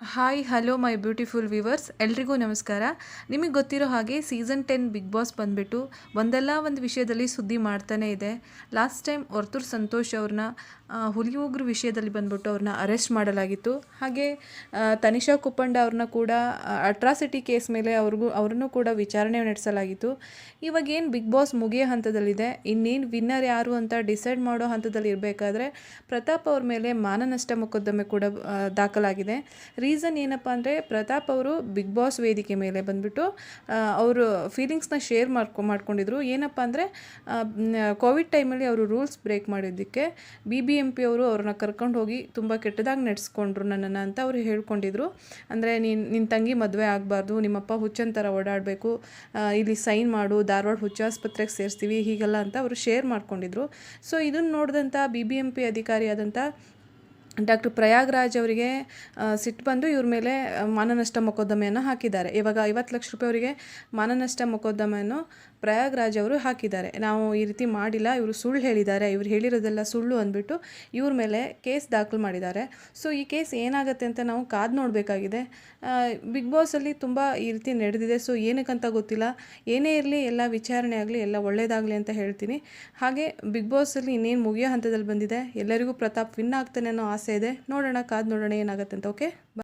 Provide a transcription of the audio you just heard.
Hi hello my beautiful viewers ಎಲ್ರಿಗೂ ನಮಸ್ಕಾರ. ನಿಮಗೆ ಗೊತ್ತಿರೋ ಹಾಗೆ ಸೀಸನ್ ಟೆನ್ ಬಿಗ್ ಬಾಸ್ ಬಂದುಬಿಟ್ಟು ಒಂದಲ್ಲ ಒಂದು ವಿಷಯದಲ್ಲಿ ಸುದ್ದಿ ಮಾಡ್ತಾನೇ ಇದೆ. ಲಾಸ್ಟ್ ಟೈಮ್ ವರ್ತೂರ್ ಸಂತೋಷ್ ಅವ್ರನ್ನ ಹುಲಿ ಉಗ್ರ ವಿಷಯದಲ್ಲಿ ಬಂದ್ಬಿಟ್ಟು ಅವ್ರನ್ನ ಅರೆಸ್ಟ್ ಮಾಡಲಾಗಿತ್ತು. ಹಾಗೆ ತನಿಷಾ ಕುಪ್ಪಂಡ ಅವ್ರನ್ನ ಕೂಡ ಅಟ್ರಾಸಿಟಿ ಕೇಸ್ ಮೇಲೆ ಅವ್ರಿಗೂ, ಅವ್ರನ್ನೂ ಕೂಡ ವಿಚಾರಣೆ ನಡೆಸಲಾಗಿತ್ತು. ಇವಾಗ ಏನು ಬಿಗ್ ಬಾಸ್ ಮುಗಿಯೋ ಹಂತದಲ್ಲಿದೆ, ಇನ್ನೇನು ವಿನ್ನರ್ ಯಾರು ಅಂತ ಡಿಸೈಡ್ ಮಾಡೋ ಹಂತದಲ್ಲಿ ಇರಬೇಕಾದ್ರೆ ಪ್ರತಾಪ್ ಅವ್ರ ಮೇಲೆ ಮಾನನಷ್ಟ ಮೊಕದ್ದಮೆ ಕೂಡ ದಾಖಲಾಗಿದೆ. ರೀಸನ್ ಏನಪ್ಪ ಅಂದರೆ ಪ್ರತಾಪ್ ಅವರು ಬಿಗ್ ಬಾಸ್ ವೇದಿಕೆ ಮೇಲೆ ಬಂದುಬಿಟ್ಟು ಅವರು ಫೀಲಿಂಗ್ಸ್ನ ಶೇರ್ ಮಾಡ್ಕೊ, ಮಾಡ್ಕೊಂಡಿದ್ರು. ಏನಪ್ಪ ಅಂದರೆ ಕೋವಿಡ್ ಟೈಮಲ್ಲಿ ಅವರು ರೂಲ್ಸ್ ಬ್ರೇಕ್ ಮಾಡಿದ್ದಕ್ಕೆ ಬಿ ಬಿ ಎಂ ಪಿ ಅವರು ಅವ್ರನ್ನ ಕರ್ಕೊಂಡು ಹೋಗಿ ತುಂಬ ಕೆಟ್ಟದಾಗಿ ನಡೆಸ್ಕೊಂಡ್ರು ನನ್ನನ್ನು ಅಂತ ಅವರು ಹೇಳ್ಕೊಂಡಿದ್ರು. ಅಂದರೆ ನೀನು ನಿನ್ನ ತಂಗಿ ಮದುವೆ ಆಗಬಾರ್ದು, ನಿಮ್ಮಪ್ಪ ಹುಚ್ಚನ್ ಥರ ಓಡಾಡಬೇಕು ಇಲ್ಲಿ ಸೈನ್ ಮಾಡು, ಧಾರವಾಡ ಹುಚ್ಚಾಸ್ಪತ್ರೆಗೆ ಸೇರಿಸ್ತೀವಿ, ಹೀಗೆಲ್ಲ ಅಂತ ಅವರು ಶೇರ್ ಮಾಡ್ಕೊಂಡಿದ್ರು. ಸೊ ಇದನ್ನು ನೋಡಿದಂಥ ಬಿ ಬಿ ಎಂ ಪಿ ಅಧಿಕಾರಿಯಾದಂಥ ಡಾಕ್ಟರ್ ಪ್ರಯಾಗ್ರಾಜ್ ಅವರಿಗೆ ಸಿಟ್ಟು ಬಂದು ಇವ್ರ ಮೇಲೆ ಮಾನನಷ್ಟ ಮೊಕದ್ದಮೆಯನ್ನು ಹಾಕಿದ್ದಾರೆ. ಇವಾಗ ಐವತ್ತು ಲಕ್ಷ ರೂಪಾಯಿ ಅವರಿಗೆ ಮಾನನಷ್ಟ ಮೊಕದ್ದಮೆಯನ್ನು ಪ್ರಯಾಗ್ರಾಜ್ ಅವರು ಹಾಕಿದ್ದಾರೆ. ನಾವು ಈ ರೀತಿ ಮಾಡಿಲ್ಲ, ಇವರು ಸುಳ್ಳು ಹೇಳಿದ್ದಾರೆ. ಇವ್ರು ಹೇಳಿರೋದೆಲ್ಲ ಸುಳ್ಳು ಅಂದ್ಬಿಟ್ಟು ಇವ್ರ ಮೇಲೆ ಕೇಸ್ ದಾಖಲು ಮಾಡಿದ್ದಾರೆ. ಸೊ, ಈ ಕೇಸ್ ಏನಾಗುತ್ತೆ ಅಂತ ನಾವು ಕಾದು ನೋಡಬೇಕಾಗಿದೆ. ಬಿಗ್ ಬಾಸಲ್ಲಿ ತುಂಬ ಈ ರೀತಿ ನಡೆದಿದೆ. ಸೊ, ಏನಕ್ಕಂತ ಗೊತ್ತಿಲ್ಲ. ಏನೇ ಇರಲಿ, ಎಲ್ಲ ವಿಚಾರಣೆ ಆಗಲಿ, ಎಲ್ಲ ಒಳ್ಳೆಯದಾಗಲಿ ಅಂತ ಹೇಳ್ತೀನಿ. ಹಾಗೆ ಬಿಗ್ ಬಾಸಲ್ಲಿ ಇನ್ನೇನು ಮುಗಿಯೋ ಹಂತದಲ್ಲಿ ಬಂದಿದೆ. ಎಲ್ಲರಿಗೂ ಪ್ರತಾಪ್ ವಿನ್ ಆಗ್ತಾನೆ ಅನ್ನೋ ಆಸೆ ಇದೆ. ನೋಡೋಣ ಕಾದು ನೋಡೋಣ ಏನಾಗುತ್ತೆ ಅಂತ ಓಕೆ